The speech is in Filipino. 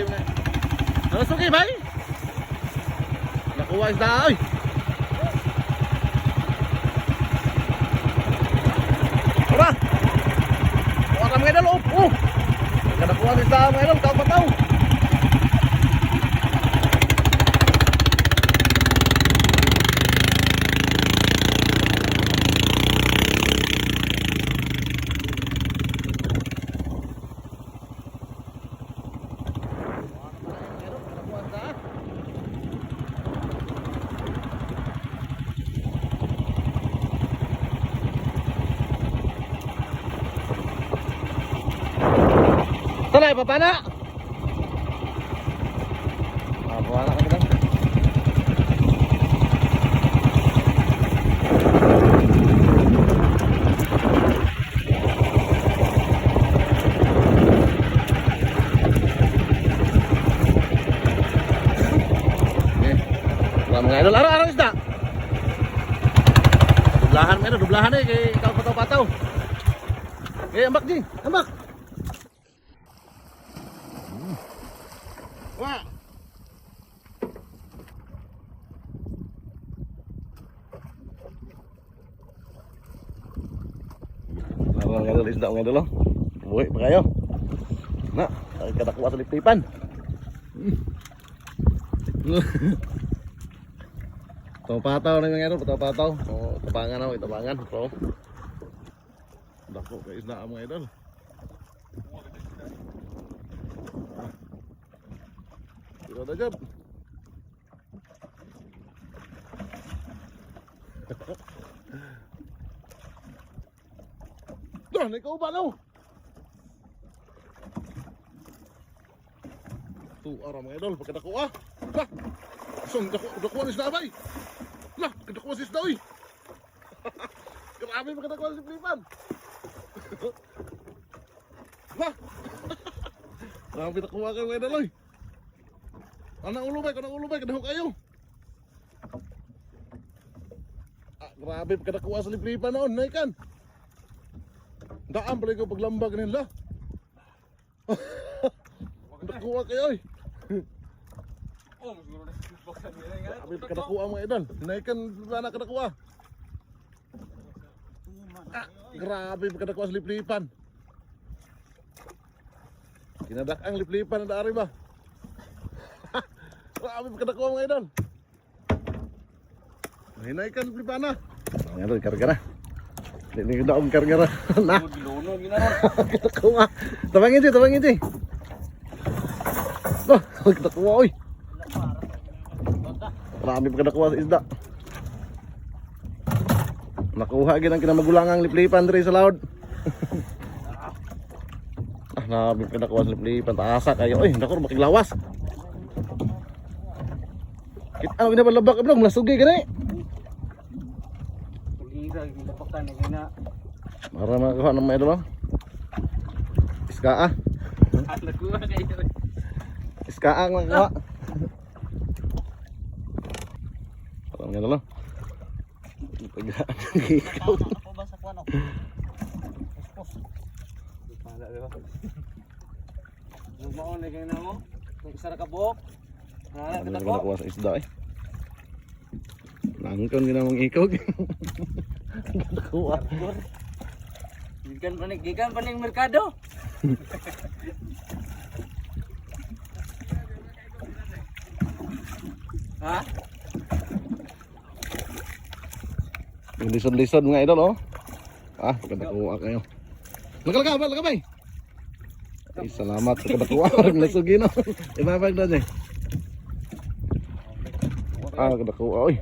mo na. Nasugi bay. Nakuha isda oy. Ora. Ka mga idol oh. Kada kuha isda mga idol, tao pa. Talay, papana! Ah, buwan na kami lang. Eh, wala mga idol. Araw-araw isda. Dublahan meron, dublahan eh. Kay ikaw pataw-pataw. Eh, ambak di. Ambak. Wah. Mga idol, isda mga idol. oh. Buhay pa kayo. Na, kadakuha sa lipipan. Tapataw na mga idol, patapataw. Oh, tabangan ako, tabangan. Pro. Dako kay isda mga idol. Tira na dyan. Doon, ikaw ba no? Tu ara mga idol, pagkadako ah. Lah. Song dako ni sabay. Lah, kadako si Snowy. Grabe pagkadako si Flipan. Lah. Grabe nakuha kayo mga idol. Anak ulo bay, anak ulo bay, kadako kayo. Ah, grabe pagkadakuha sa liplipan noon, naikan. Daan pala ko paglambag nila. Nakuha kayo oy. Oh, siguro na baksan nila nga. Grabe pagkadakuha mga idol. Naikan na kadakuha. Ah, grabe pagkadakuha sa liplipan. Kinadak ang liplipan na daari ba? Grabe pagkadakuha mga idol. Hinaikan liplipan na. Mga idol, karga na. Hindi ko na akong karga na. Na. Gilono ginawa. Kadakuha. Tabangin di, tabangin di. Oh, kadakuha oy. Marami pa kadakuha sa isda. Nakuha gid ang kinamagulangang liplipan diri sa laod. ah, nabi pa kadakuha sa liplipan taasa kayo. Oy, nakur makiglawas. Ano ginabalabak bro, malasugi gani. Ira ginapakan na gina. Mara makakuha ng mga idol. oh. Iska ah. Ko kayo. Iska ang makakuha. Parang nga lang. Tagaan ng ikaw. Ako ba sa kwano? Puspos. Pala diba? Lumaon na kayo na mo. Kung isa ka buhok. Ha, Ano na nakuha sa isda eh. Langkon ginamang ikog. Nakuha. Gikan pa ni gikan pa ning merkado. ha? Lisod-lisod mga idol oh. Ah, pagkadakuha kayo. Laga laga ba, bay. Ay, salamat sa kadakuha. Nasugi no. Ibabag na niya. Ah, kadakuha. Oy,